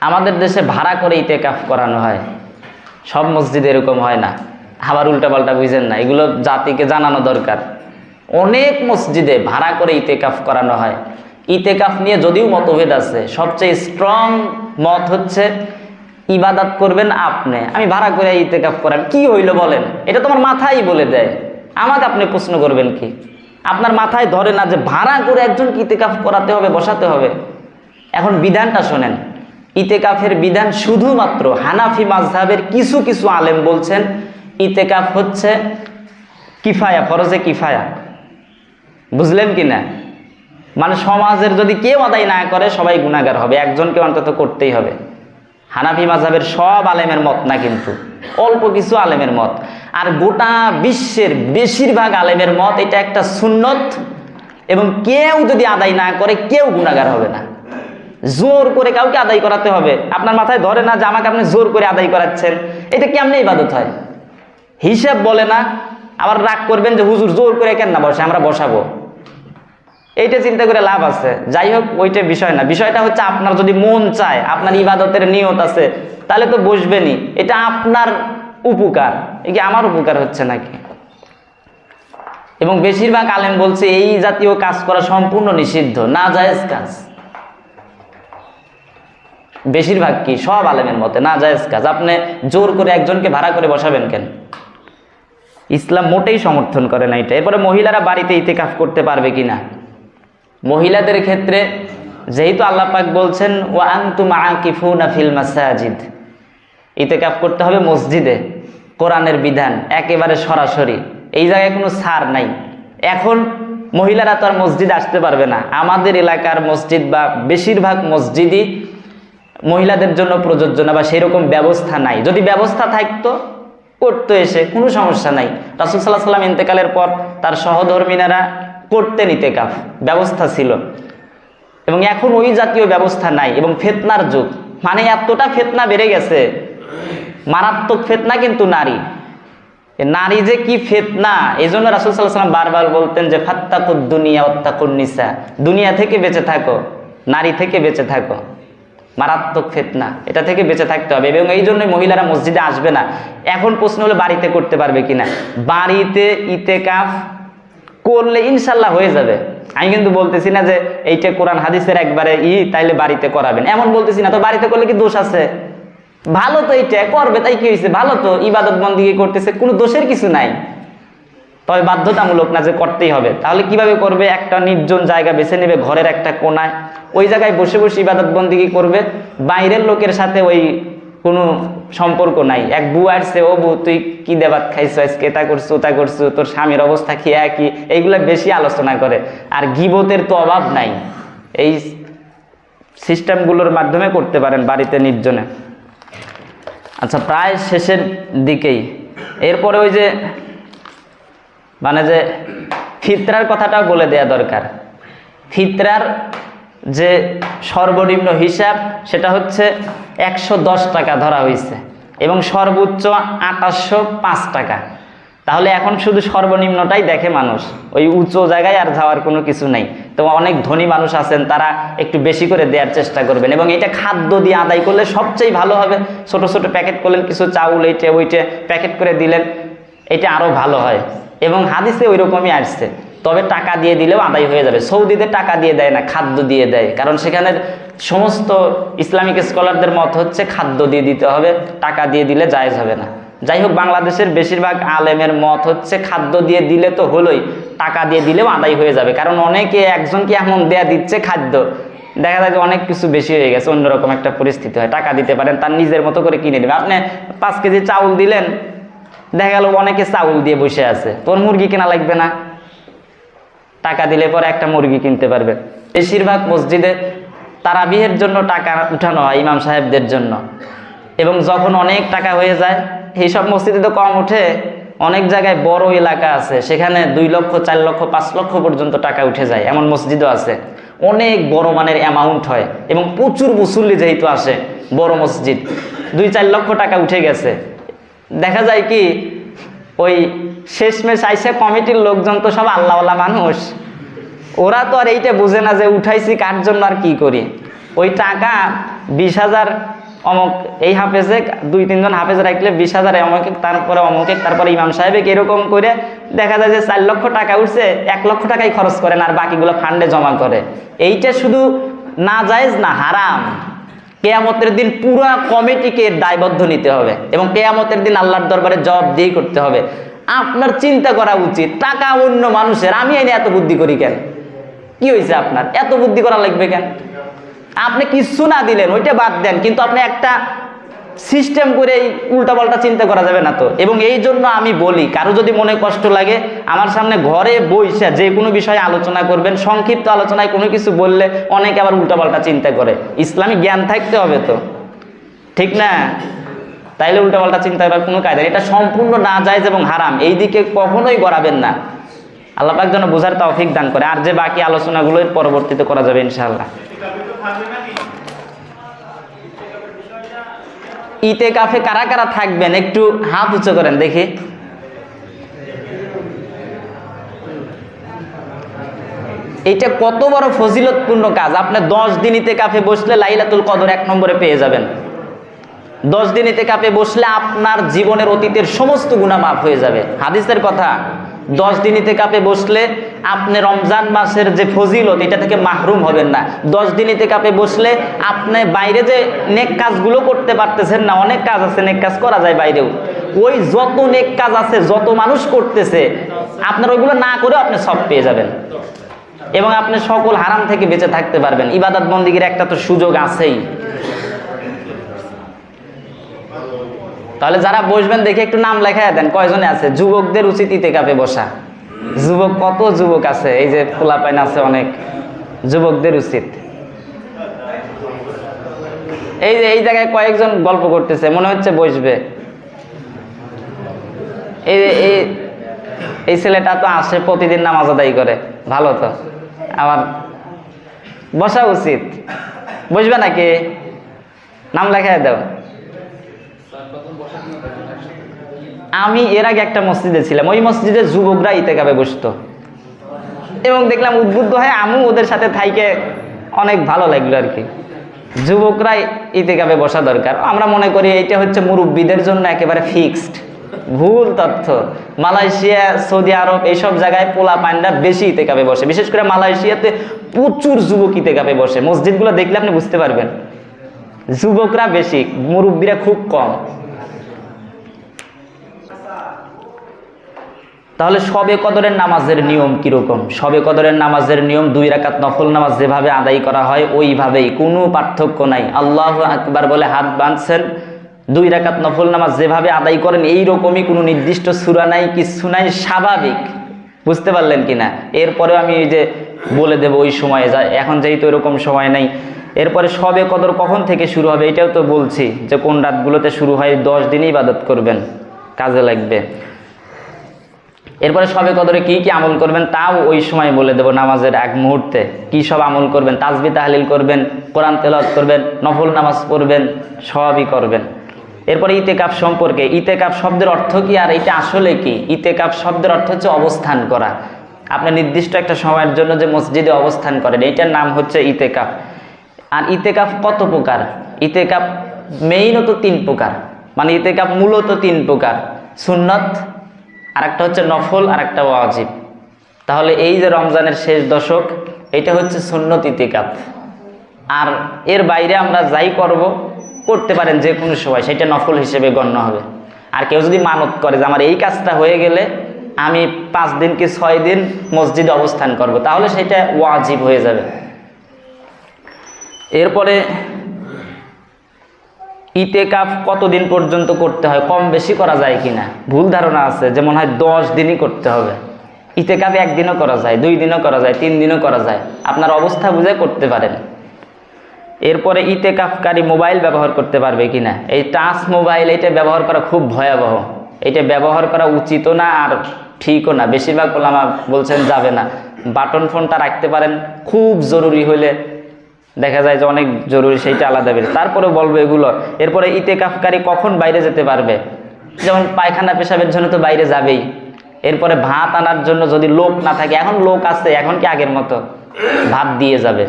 আমাদের দেশে ভাড়া করে ইতেকাফ করানো হয়। সব মসজিদে এরকম হয় না। আবার উল্টাপাল্টা বুঝেন না, এগুলো জাতিকে জানানো দরকার। অনেক মসজিদে ভাড়া করে ইতেকাফ করানো হয়। ইতেকাফ নিয়ে যদিও মতভেদ আছে, সবচেয়ে স্ট্রং মত হচ্ছে, ইবাদাত করবেন আপনি। আমি ভাড়া করে ইতেকাফ করান, কি হইল বলেন? এটা তোমার মাথায় বলে দেয়। আমাকে আপনি প্রশ্ন করবেন কি? আপনার মাথায় ধরে না যে ভাড়া করে একজন ইতেকাফ করাতে হবে, বসাতে হবে? এখন বিধানটা শোনেন। ইতেকাফের বিধান শুধুমাত্র হানাফি মাযহাবের কিছু কিছু আলেম বলছেন, ইতেকাফ হচ্ছে কিফায়া, ফরজে কিফায়া। বুঝলেন কি না? মানে সমাজের যদি কেউ আদায় না করে, সবাই গুণাগার হবে একজনকে অন্তত করতেই হবে। হানাফি মাযহাবের সব আলেমের মত না কিন্তু, অল্প কিছু আলেমের মত। আর গোটা বিশ্বের বেশিরভাগ আলেমের মত, এটা একটা সুন্নত, এবং কেউ যদি আদায় না করে, কেউ গুণাগার হবে না। জোর করে কাউকে আদায় করাতে হবে। আপনার মাথায় ধরে না যে আমাকে আপনি জোর করে আদায় করাচ্ছেন? এটা কেমনে ইবাদত হয়? হিসাব বলে না, আবার রাগ করবেন যে, হুজুর, জোর করে কেন না বসে? আমরা বসাবো। এইটা চিন্তা করে লাভ আছে। যাই হোক, ওইটা বিষয় না। বিষয়টা হচ্ছে আপনার যদি মন চায়, আপনার ইবাদতের নিয়ত আছে, তাহলে তো বসবেনই। এটা আপনার উপকার। কি আমার উপকার হচ্ছে নাকি? এবং বেশিরভাগ আলেম বলছে, এই জাতীয় কাজ করা সম্পূর্ণ নিষিদ্ধ না জায়েজ কাজ। বেশিরভাগ কি? সব আলেমের মতে। না, জায়েজ কাজ। আপনি জোর করে একজনকে ভাড়া করে বসাবেন কেন? ইসলাম মোটেই সমর্থন করে না এটা। এরপরে মহিলারা বাড়িতে ইতেকাফ করতে পারবে কি না মহিলাদের ক্ষেত্রে যেহেতু আল্লাহ পাক বলছেন ও আংতুম আকিফুনা ফিল মাসাজিদ। ইতেকাফ করতে হবে মসজিদে। কোরআনের বিধান একেবারে সরাসরি। এই জায়গায় কোনো সার নাই। এখন মহিলারা তো আর মসজিদ আসতে পারবে না। আমাদের এলাকার মসজিদ বা বেশিরভাগ মসজিদই মহিলাদের জন্য প্রযোজ্য না বা সেরকম ব্যবস্থা নাই। যদি ব্যবস্থা থাকতো, করতো এসে, কোনো সমস্যা নাই। রাসুল সাল্লাহ সাল্লাম ইন্তেকালের পর তার সহধর্মিনারা করতেন ইতেকাফ ব্যবস্থা ছিল। এবং এখন ওই জাতীয় ব্যবস্থা নাই, এবং ফেতনার যুগ। মানে এতটা ফেতনা বেড়ে গেছে, মারাত্মক ফেতনা কিন্তু নারী। নারী যে কি ফেতনা এই জন্য রাসুল সাল্লাহ সাল্লাম বারবার বলতেন যে, ফাত্তাকুদ দুনিয়া অত্তাকুন নিসা। দুনিয়া থেকে বেঁচে থাকো, নারী থেকে বেঁচে থাকো। মারাত্মক ফেতনা। এটা থেকে বেঁচে থাকতে হবে এবং এই জন্যই মহিলারা মসজিদে আসবে না। এখন প্রশ্ন হলো, বাড়িতে করতে পারবে কিনা? বাড়িতে ইতেকাফ করলে ইনশাল্লাহ হয়ে যাবে। আমি কিন্তু বলতেছি না যে এইটা কোরআন হাদিসের একবারে ই, তাইলে বাড়িতে করাবেন। এমন বলতেছি না, তো বাড়িতে করলে কি দোষ আছে? ভালো তো এইটা, করবে, তাই কি হয়েছে? ভালো তো ইবাদত বন্দিগি করতেছে, কোনো দোষের কিছু নাই। তবে বাধ্যতামূলক না যে করতেই হবে। তাহলে কীভাবে করবে? একটা নির্জন জায়গা বেছে নেবে ঘরের একটা কোনায়। ওই জায়গায় বসে বসে ইবাদত বন্দিগি করবে? বাইরের লোকের সাথে ওই কোনো সম্পর্ক নাই। এক বউ আসছে, ও বউ, তুই কি দেবাত খাইছো আজকে? এটা করছ ওটা করছ, তোর স্বামীর অবস্থা কি একই? এইগুলো বেশি আলোচনা করে। আর গিবতের তো অভাব নাই। এই সিস্টেমগুলোর মাধ্যমে করতে পারেন বাড়িতে নির্জনে। আচ্ছা প্রায় শেষের দিকেই। এরপরে ওই যে মানে যে ফিতরার কথাটাও বলে দেয়া দরকার। ফিতরার যে সর্বনিম্ন হিসাব, সেটা হচ্ছে একশো দশ টাকা ধরা হয়েছে এবং সর্বোচ্চ আঠাশশো পাঁচ টাকা। তাহলে এখন শুধু সর্বনিম্নটাই দেখে মানুষ, ওই উঁচু জায়গায় আর যাওয়ার কোনো কিছু নেই। তো অনেক ধনী মানুষ আছেন, তারা একটু বেশি করে দেওয়ার চেষ্টা করবেন এবং এটা খাদ্য দিয়ে আদায় করলে সবচেয়ে ভালো হবে। ছোট ছোট প্যাকেট করলেন, কিছু চাউল এইটে ওইটে প্যাকেট করে দিলেন, এটা আরও ভালো হয়। এবং হাদিসে ওই রকমই আসছে। তবে টাকা দিয়ে দিলেও আদায় হয়ে যাবে। সৌদিতে টাকা দিয়ে দেয় না, খাদ্য দিয়ে দেয়। কারণ সেখানে সমস্ত ইসলামিক স্কলারদের মত হচ্ছে খাদ্য দিয়ে দিতে হবে, টাকা দিয়ে দিলে জায়েজ হবে না। যাই হোক, বাংলাদেশের বেশিরভাগ আলেমের মত হচ্ছে খাদ্য দিয়ে দিলে তো হলোই, টাকা দিয়ে দিলেও আদায় হয়ে যাবে। কারণ অনেকে একজনকে এমন দেয়া দিচ্ছে খাদ্য? দেখা যায় যে অনেক কিছু বেশি হয়ে গেছে, অন্যরকম একটা পরিস্থিতি হয়। টাকা দিতে পারেন, তার নিজের মতো করে কিনে দেবে আপনি পাঁচ কেজি চাউল দিলেন দেখা গেল অনেকে চাউল দিয়ে বসে আছে। তোর মুরগি কেনা লাগবে না। টাকা দিলে পরে একটা মুরগি কিনতে পারবে। বেশিরভাগ মসজিদে তারাবিহের জন্য টাকা উঠানো হয় ইমাম সাহেবদের জন্য। এবং যখন অনেক টাকা হয়ে যায়, এইসব মসজিদে তো কম উঠে অনেক জায়গায় বড় এলাকা আছে, সেখানে দুই লক্ষ, চার লক্ষ, পাঁচ লক্ষ পর্যন্ত টাকা উঠে যায়। এমন মসজিদও আছে। অনেক বড় মানের অ্যামাউন্ট হয় এবং প্রচুর মুসল্লি যেহেতু আসে, বড় মসজিদ, দুই চার লক্ষ টাকা উঠে গেছে। দেখা যায় কি, ওই শেষমেশ আইসে কমিটির লোকজন তো সব আল্লাহওয়ালা মানুষ। ওরা তো আর এইটা বুঝে না যে উঠাইছি কার জন্য আর কি করি। ওই টাকা বিশ হাজার অমুক এই হাফেজে দুই তিনজন হাফেজ রাখলে বিশ হাজার অমুক তারপরে অমুক তারপরে ইমাম সাহেব এরকম করে দেখা যায় যে চার লক্ষ টাকা উঠছে, এক লক্ষ টাকাই খরচ করেন আর বাকিগুলো ফান্ডে জমা করে। এইটা শুধু না জায়েজ না হারাম। কেয়ামতের দিন পুরা কমিটিকে দায়বদ্ধ নিতে হবে এবং কেয়ামতের দিন আল্লাহর দরবারে জবাব দিয়ে করতে হবে। আপনার চিন্তা করা উচিত, টাকা অন্য মানুষের, আমি এনে এত বুদ্ধি করি কেন? কি হয়েছে আপনার? এত বুদ্ধি করা লাগবে কেন? আপনি কিছু না দিলেন, ওইটা বাদ দেন, কিন্তু আপনি একটা সিস্টেম করে এই উল্টাপাল্টা চিন্তা করা যাবে না তো। এবং এই জন্য আমি বলি, কারও যদি মনে কষ্ট লাগে, আমার সামনে ঘরে বইসা যে কোনো বিষয়ে আলোচনা করবেন, সংক্ষিপ্ত আলোচনায় কোনো কিছু বললে অনেকে আবার উল্টাপাল্টা চিন্তা করে। ইসলামী জ্ঞান থাকতে হবে তো। ঠিক না? তাইলে উল্টাপাল্টা চিন্তা করার কোনো কায়দা এটা সম্পূর্ণ না যায় এবং হারাম। এই দিকে কখনোই গড়াবেন না। আল্লাহ পাক যেন বোঝার তৌফিক দান করে। আর যে বাকি আলোচনাগুলো পরবর্তীতে করা যাবে ইনশাআল্লাহ। ইতে কাফে কারা কারা থাকবেন? একটু হাত উঁচু করেন, দেখি। এটা কত বড় ফজিলতপূর্ণ কাজ। আপনি দশ দিন ইতে কাফে বসলে লাইলাতুল কদর এক নম্বরে পেয়ে যাবেন। দশ দিন ইতে কাপে বসলে আপনার জীবনের অতীতের সমস্ত গুণা মাফ হয়ে যাবে। হাদিসের কথা। দশ দিন ইতে কাপে বসলে আপনি রমজান মাসের যে ফজিলত, এটা থেকে মাহরুম হবেন না। দশ দিন ইতে কাপে বসলে আপনি বাইরে যে নেক কাজগুলো করতে পারতেছেন না, অনেক কাজ আছে, নেক কাজ করা যায় বাইরেও। ওই যত নেক কাজ আছে, যত মানুষ করতেছে, আপনার ওইগুলো না করেও আপনি সব পেয়ে যাবেন। এবং আপনি সকল হারাম থেকে বেঁচে থাকতে পারবেন। ইবাদত বন্দিগির একটা তো সুযোগ আছেই। তাহলে যারা বসবেন দেখে একটু নাম লেখায় দেন, কয়জনে আছে? যুবকদের উচিত ইতে কাপে বসা। যুবক, কত যুবক আছে? এই যে খোলা পাইন আছে অনেক। যুবকদের উচিত। এই যে, এই জায়গায় কয়েকজন গল্প করতেছে, মনে হচ্ছে বসবে। এই এই এই ছেলেটা তো আসে, প্রতিদিন নামাজ আদায় করে। ভালো তো। আবার বসা উচিত। বসবে নাকি? নাম লেখায় দাও। আমি এর আগে একটা মসজিদে ছিলাম। ওই মসজিদে যুবকরা ইতেকাবে বসতো। এবং দেখলাম উদ্বুদ্ধ হয়ে আমু ওদের সাথে থাইকে অনেক ভালো লাগল আর কি যুবকরা ইতেকাবে বসা দরকার। আমরা মনে করি এইটা হচ্ছে মুরব্বীদের জন্য একেবারে ফিক্সড ভুল তথ্য। মালয়েশিয়া, সৌদি আরব এইসব জায়গায় পোলা পান্ডা বেশি ইতেকাবে বসে। বিশেষ করে মালয়েশিয়াতে প্রচুর যুবক ইতেকাবে বসে। মসজিদগুলো দেখলে আপনি বুঝতে পারবেন। যুবকরা বেশি, মুরব্বীরা খুব কম। তাহলে সবে কদরের নামাজের নিয়ম কীরকম? সবে কদরের নামাজের নিয়ম দুই রাকাত নফল নামাজ যেভাবে আদায় করা হয়, ওইভাবেই। কোনো পার্থক্য নাই। আল্লাহ আকবার বলে হাত বাঁধছেন, দুই রাকাত নফল নামাজ যেভাবে আদায় করেন এই রকমই কোনো নির্দিষ্ট সুরা নাই কিছু নাই, স্বাভাবিক। বুঝতে পারলেন কি না এরপরে আমি এই যে বলে দেব, ওই সময়ে যা, এখন যেহেতু এরকম সময় নাই, এরপরে সবে কদর কখন থেকে শুরু হবে এটাও তো বলছি যে কোন রাতগুলোতে শুরু হয়, দশ দিনই ইবাদত করবেন, কাজে লাগবে। এরপরে সবে কদরে কি কি আমল করবেন তাও ওই সময় বলে দেব নামাজের এক মুহূর্তে। কি সব আমল করবেন? তাজবি তাহলিল করবেন, কোরআন তেলাওয়াত করবেন, নফল নামাজ পড়বেন, সবই করবেন। এরপরে ইতেকাপ সম্পর্কে ইতেকাপ শব্দের অর্থ কি আর এটা আসলে কি? ইতেকাপ শব্দের অর্থ হচ্ছে অবস্থান করা। আপনি নির্দিষ্ট একটা সময়ের জন্য যে মসজিদে অবস্থান করেন, এইটার নাম হচ্ছে ইতেকাপ আর ইতেকাপ কত প্রকার? ইতেকাপ মেইনত তিন প্রকার। মানে ইতেকাপ মূলত তিন প্রকার। সুন্নত আর একটা হচ্ছে নফল আর একটা ওয়াজিব। তাহলে এই যে রমজানের শেষ দশক, এটা হচ্ছে সুন্নত ইতিকাপ আর এর বাইরে আমরা যাই করব, করতে পারেন যে কোনো সময়, সেটা নফল হিসেবে গণ্য হবে। আর কেউ যদি মানত করে যে আমার এই কাজটা হয়ে গেলে আমি পাঁচ দিন কি ছয় দিন মসজিদে অবস্থান করব, তাহলে সেটা ওয়াজিব হয়ে যাবে। এরপরে ইতেকাফ কতদিন পর্যন্ত করতে হয়? কম বেশি করা যায় কিনা? ভুল ধারণা আছে যে মনে হয় দশ দিনই করতে হবে। ইতেকাফ একদিনও করা যায়, দুই দিনও করা যায়, তিন দিনও করা যায়। আপনার অবস্থা বুঝে করতে পারেন। এরপরে ইতেকাফকারী মোবাইল ব্যবহার করতে পারবে কিনা? এই টাচ মোবাইল, এটা ব্যবহার করা খুব ভয়াবহ। এটা ব্যবহার করা উচিতও না আর ঠিকও না। বেশিরভাগ ওলামা বলছেন যাবে না। বাটন ফোনটা রাখতে পারেন। খুব জরুরি হলে দেখা যায় যে অনেক জরুরি সেইটা আলাদা বের তারপরে বলব এগুলো। এরপরে ইতে কাফকারী কখন বাইরে যেতে পারবে? যেমন পায়খানা পেশাবের জন্য তো বাইরে যাবেই। এরপরে ভাত আনার জন্য যদি লোক না থাকে, এখন লোক আছে, এখন কি আগের মতো? ভাত দিয়ে যাবে।